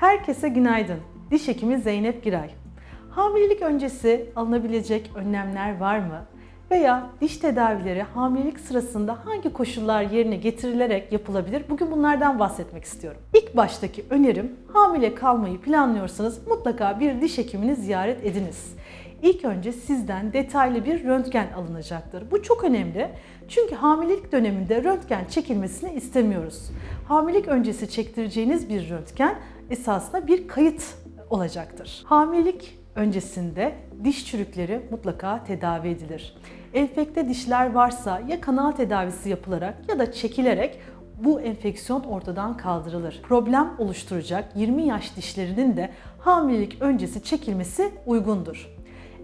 Herkese günaydın. Diş hekimi Zeynep Giray. Hamilelik öncesi alınabilecek önlemler var mı? Veya diş tedavileri hamilelik sırasında hangi koşullar yerine getirilerek yapılabilir? Bugün bunlardan bahsetmek istiyorum. İlk baştaki önerim hamile kalmayı planlıyorsanız mutlaka bir diş hekimini ziyaret ediniz. İlk önce sizden detaylı bir röntgen alınacaktır. Bu çok önemli. Çünkü hamilelik döneminde röntgen çekilmesini istemiyoruz. Hamilelik öncesi çektireceğiniz bir röntgen esasında bir kayıt olacaktır. Hamilelik öncesinde diş çürükleri mutlaka tedavi edilir. Enfekte dişler varsa ya kanal tedavisi yapılarak ya da çekilerek bu enfeksiyon ortadan kaldırılır. Problem oluşturacak 20 yaş dişlerinin de hamilelik öncesi çekilmesi uygundur.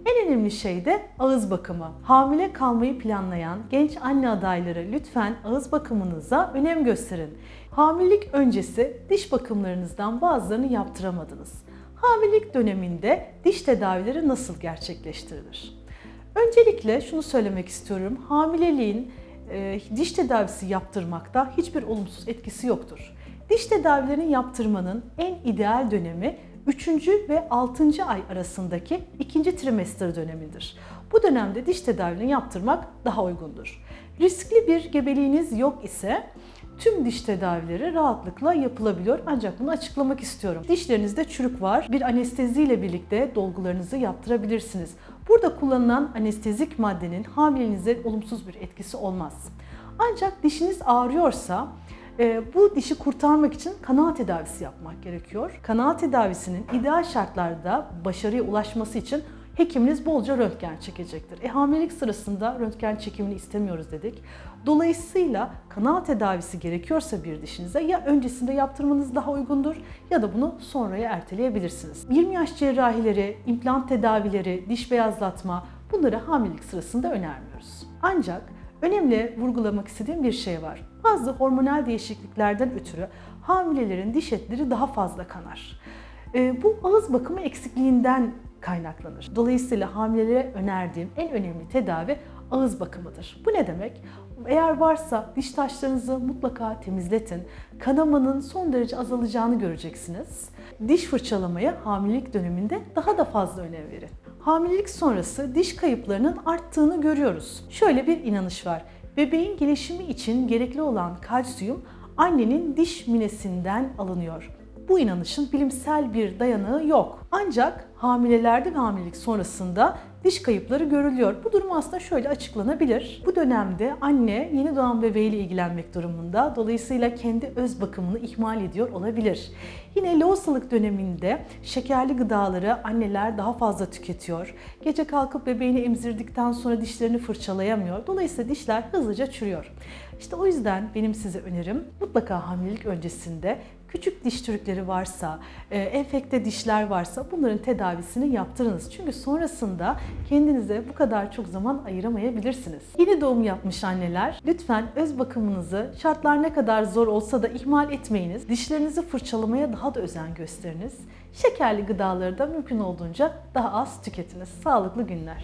En önemli şey de ağız bakımı. Hamile kalmayı planlayan genç anne adayları lütfen ağız bakımınıza önem gösterin. Hamilelik öncesi diş bakımlarınızdan bazılarını yaptıramadınız. Hamilelik döneminde diş tedavileri nasıl gerçekleştirilir? Öncelikle şunu söylemek istiyorum. Hamileliğin e, diş tedavisi yaptırmakta hiçbir olumsuz etkisi yoktur. Diş tedavilerini yaptırmanın en ideal dönemi 3. ve 6. ay arasındaki ikinci trimester dönemidir. Bu dönemde diş tedavilerini yaptırmak daha uygundur. Riskli bir gebeliğiniz yok ise tüm diş tedavileri rahatlıkla yapılabiliyor ancak bunu açıklamak istiyorum. Dişlerinizde çürük var. Bir anesteziyle birlikte dolgularınızı yaptırabilirsiniz. Burada kullanılan anestezik maddenin hamilenize olumsuz bir etkisi olmaz. Ancak dişiniz ağrıyorsa bu dişi kurtarmak için kanal tedavisi yapmak gerekiyor. Kanal tedavisinin ideal şartlarda başarıya ulaşması için hekiminiz bolca röntgen çekecektir. E, hamilelik sırasında röntgen çekimini istemiyoruz dedik. Dolayısıyla kanal tedavisi gerekiyorsa bir dişinize ya öncesinde yaptırmanız daha uygundur ya da bunu sonraya erteleyebilirsiniz. 20 yaş cerrahileri, implant tedavileri, diş beyazlatma bunları hamilelik sırasında önermiyoruz. Ancak önemli vurgulamak istediğim bir şey var. Bazı hormonal değişikliklerden ötürü hamilelerin diş etleri daha fazla kanar. E, bu ağız bakımı eksikliğinden kaynaklanır. Dolayısıyla hamilelere önerdiğim en önemli tedavi ağız bakımıdır. Bu ne demek? Eğer varsa diş taşlarınızı mutlaka temizletin. Kanamanın son derece azalacağını göreceksiniz. Diş fırçalamaya hamilelik döneminde daha da fazla önem verin. Hamilelik sonrası diş kayıplarının arttığını görüyoruz. Şöyle bir inanış var. Bebeğin gelişimi için gerekli olan kalsiyum annenin diş minesinden alınıyor. Bu inanışın bilimsel bir dayanağı yok. Ancak hamilelerde ve hamilelik sonrasında diş kayıpları görülüyor. Bu durum aslında şöyle açıklanabilir. Bu dönemde anne yeni doğan bebeğiyle ilgilenmek durumunda. Dolayısıyla kendi öz bakımını ihmal ediyor olabilir. Yine lohusalık döneminde şekerli gıdaları anneler daha fazla tüketiyor. Gece kalkıp bebeğini emzirdikten sonra dişlerini fırçalayamıyor. Dolayısıyla dişler hızlıca çürüyor. İşte o yüzden benim size önerim mutlaka hamilelik öncesinde küçük diş çürükleri varsa, e, enfekte dişler varsa bunların tedavisini yaptırınız. Çünkü sonrasında kendinize bu kadar çok zaman ayıramayabilirsiniz. Yeni doğum yapmış anneler lütfen öz bakımınızı şartlar ne kadar zor olsa da ihmal etmeyiniz. Dişlerinizi fırçalamaya daha da özen gösteriniz. Şekerli gıdaları da mümkün olduğunca daha az tüketiniz. Sağlıklı günler.